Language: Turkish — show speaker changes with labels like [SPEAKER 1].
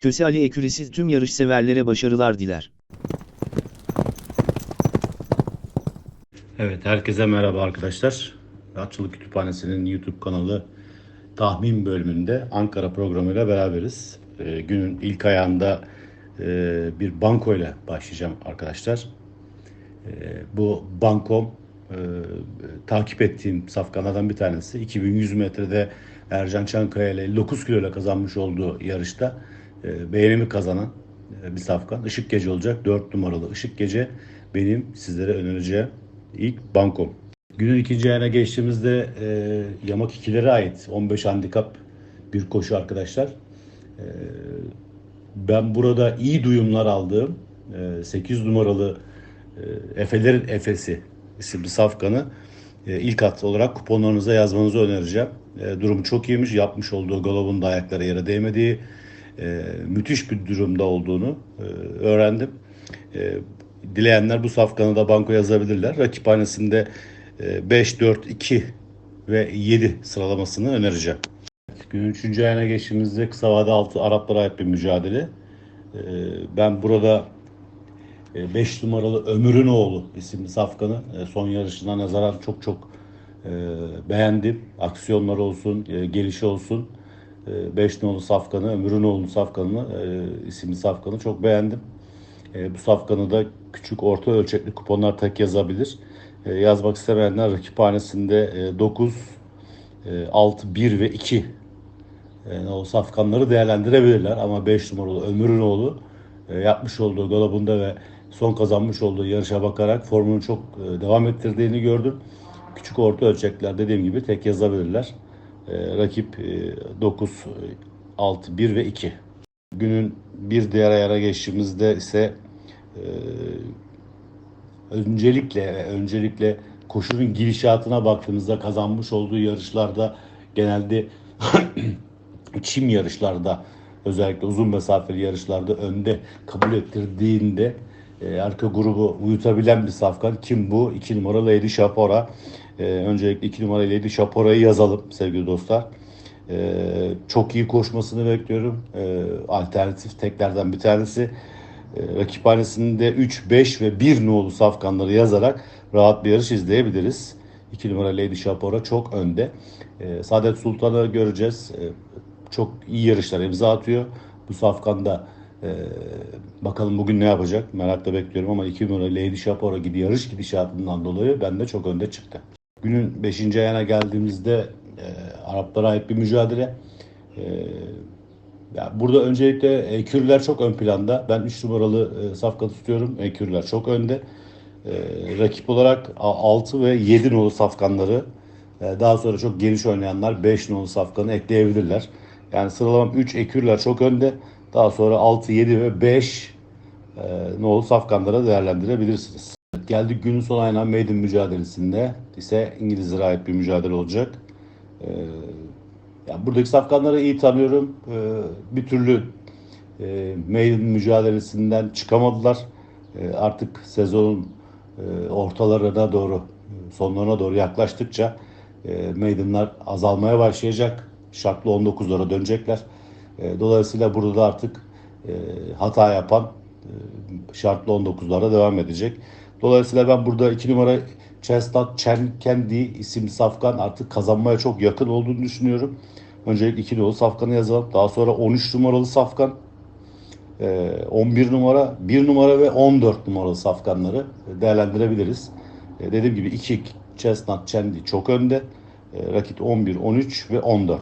[SPEAKER 1] Köse Ali Ekürisi tüm yarışseverlere başarılar diler.
[SPEAKER 2] Evet, herkese merhaba arkadaşlar. Atçılık Kütüphanesi'nin YouTube kanalı tahmin bölümünde Ankara programıyla beraberiz. Ee, günün ilk ayağında e, bir banko ile başlayacağım arkadaşlar. Ee, bu bankom e, takip ettiğim safkanlardan bir tanesi. 2100 metrede Ercan Çankaya ile 59 kilo ile kazanmış olduğu yarışta e, beğenimi kazanan e, bir safkan. Işık Gece olacak. 4 numaralı Işık Gece benim sizlere önereceğim ilk bankom. Günün ikinci ayına geçtiğimizde e, Yamak 2'lere ait 15 handikap bir koşu arkadaşlar. E, ben burada iyi duyumlar aldığım e, 8 numaralı e, Efelerin Efesi isimli safkanı e, ilk at olarak kuponlarınıza yazmanızı önereceğim. E, durum çok iyiymiş. Yapmış olduğu galobun da ayakları yere değmediği e, müthiş bir durumda olduğunu e, öğrendim. E, dileyenler bu safkanı da banko yazabilirler. Rakiphanesinde e, 5, 4, 2 ve 7 sıralamasını önereceğim. Günün 3. ayına geçtiğimizde kısa vade altı Araplara ait bir mücadele. E, Ben burada 5 numaralı Ömür'ün oğlu isimli safkanı e, son yarışına nazaran çok çok e, beğendim. Aksiyonları olsun, e, gelişi olsun. 5 numaralı safkanı, Ömür'ün oğlu safkanını, e, isimli safkanı çok beğendim. E, bu safkanı da küçük orta ölçekli kuponlar tek yazabilir. E, yazmak istemeyenler rakiphanesinde e, 9, e, 6, 1 ve 2 e, o safkanları değerlendirebilirler. Ama 5 numaralı Ömür'ün oğlu e, yapmış olduğu galobunda ve son kazanmış olduğu yarışa bakarak formunu çok e, devam ettirdiğini gördüm. Küçük orta ölçekler dediğim gibi tek yazabilirler. E, rakip e, 9, 6, 1 ve 2. Günün bir diğer ayara geçtiğimizde ise e, öncelikle öncelikle koşunun gidişatına baktığımızda kazanmış olduğu yarışlarda genelde çim yarışlarda özellikle uzun mesafeli yarışlarda önde kabul ettirdiğinde e, arka grubu uyutabilen bir safkan. Kim bu? 2 numara Lady Shapora. E, öncelikle 2 numara Lady Shapora'yı yazalım sevgili dostlar. E, çok iyi koşmasını bekliyorum. E, alternatif teklerden bir tanesi. E, rakiphanesinde 3, 5 ve 1 nolu safkanları yazarak rahat bir yarış izleyebiliriz. 2 numara Lady Shapora çok önde. E, Saadet Sultan'ı göreceğiz. E, çok iyi yarışlar imza atıyor. Bu safkanda e, bakalım bugün ne yapacak merakla bekliyorum ama 2 numara Lady Shapora gibi yarış gidişatından dolayı bende çok önde çıktı. Günün 5. ayına geldiğimizde e, Araplara ait bir mücadele. E, ya burada öncelikle ekürler çok ön planda. Ben 3 numaralı e, safka tutuyorum. Ekürler çok önde. E, rakip olarak 6 ve 7 nolu safkanları e, daha sonra çok geniş oynayanlar 5 nolu safkanı ekleyebilirler. Yani sıralamam 3 ekürler çok önde. Daha sonra 6, 7 ve 5 e, nolu safkanlara değerlendirebilirsiniz. Geldik günün son ayına Maiden mücadelesinde ise İngilizlere ait bir mücadele olacak. E, yani buradaki safkanları iyi tanıyorum. Ee, bir türlü e, maiden mücadelesinden çıkamadılar. E, artık sezonun e, ortalarına doğru, sonlarına doğru yaklaştıkça e, maidenlar azalmaya başlayacak. Şartlı 19'lara dönecekler. E, dolayısıyla burada da artık e, hata yapan e, şartlı 19'lara devam edecek. Dolayısıyla ben burada 2 numara Chestnut Chen Kendi isimli safkan artık kazanmaya çok yakın olduğunu düşünüyorum. Öncelikle 2 numaralı safkanı yazalım. Daha sonra 13 numaralı safkan, e, 11 numara, 1 numara ve 14 numaralı safkanları değerlendirebiliriz. E, dediğim gibi 2 Chestnut Chendi çok önde. E, rakip 11, 13 ve 14.